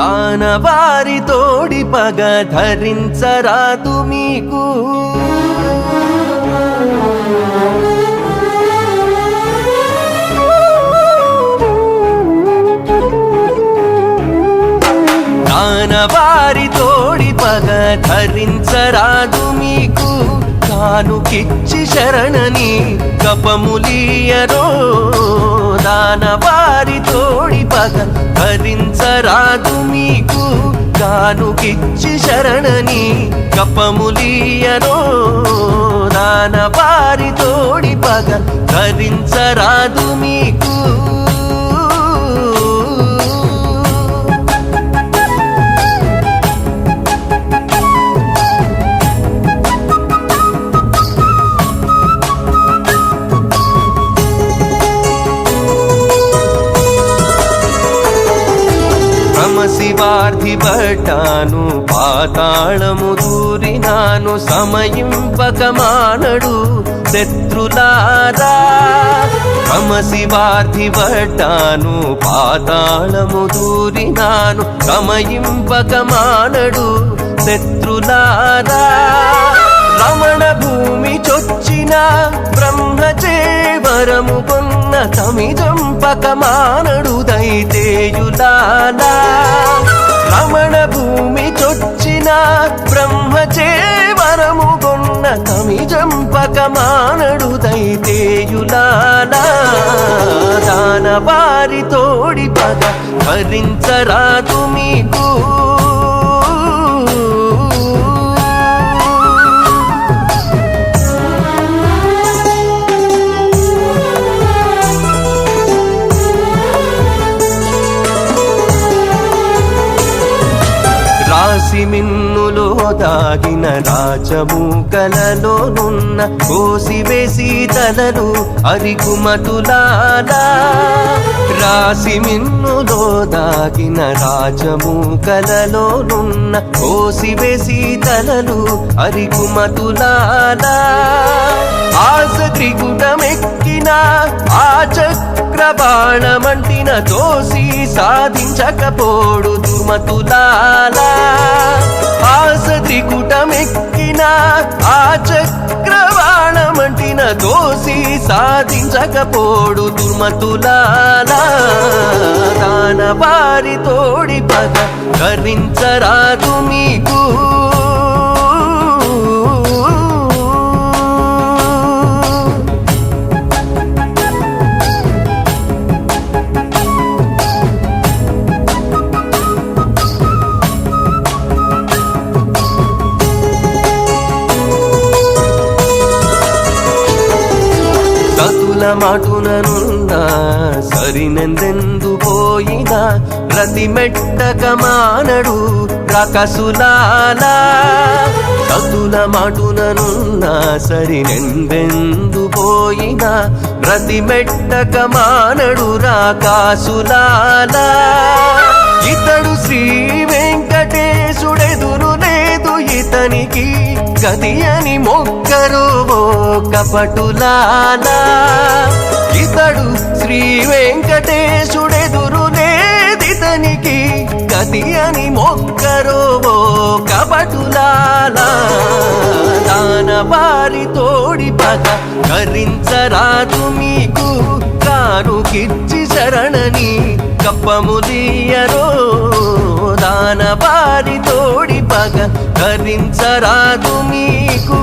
దానవారి తోడి పగ ధరించరాదు మీకు. దానవారి తోడి పగ ధరించరాదు మీకు. కానుకిచ్చి శరణని కపములీయరో దానవారి తోడి పగ భరించరాదు మీకు. కానుకిచ్చి శరణని కపములీయనో కపములీయరో దానవారి తోడి పగ ధరించరాదు మీకు. పట్టాను పాతాళము దూరినాను సమయింపకమానడు శత్రులారా. శివార్థి పట్టాను పాతాళము దూరినాను సమయింపకమానడు శత్రులారా. రమణ భూమి చొచ్చిన బ్రహ్మచే వరము కొన్న తమిజంపక దైతేయులాలా చొచ్చిన బ్రహ్మచే వరము కొన్న తమిజంపక మానడు దైతేయులాలా దానవారి తోడి పగ భరించరాదు మీకు. రాసి మిన్నులో దాగిన రాజమూకలలోనున్న కోసివేసి తలలు అరికుమతులాలా రాసి మిన్నులో దాగిన రాజమూకలలోనున్న కోసివేసి తలలు అరికుమతులాలా ఆస త్రిగుణమెక్క తోసిన ఆ చక్రబాణమంటిన తోసి సాధించకపోడు దుర్మతులాలా ఆశ త్రికుటమెక్కిన ఆ చక్రబాణమంటిన తోసి సాధించకపోడు దుర్మతులాలా. దానవారి తోడి పగ కరించరాదు మీకు. సతుల మాటుననున్న సరినందెందు పోయిన రతి మెట్టక మానడు రకసులాలా సతుల మాటుననున్న సరినందెందు పోయిన రతి మెట్టక మానడు రాకాసులాలా. ఇతడు శ్రీ వెంకటేశుడెదురు లేదు ఇతనికి గది అని మొక్కరు ఓ కపటులాలా ఇతడు శ్రీ వెంకటేశుడెదురు లేదితనికి గది అని మొక్కరు ఓ కపటులాలా దానవారి తోడి పగ కరించరాదు మీకు కారు కిచ్చి శరణని కప్పములియరో దాన తోడి పగ ధరించరాదు మీకు.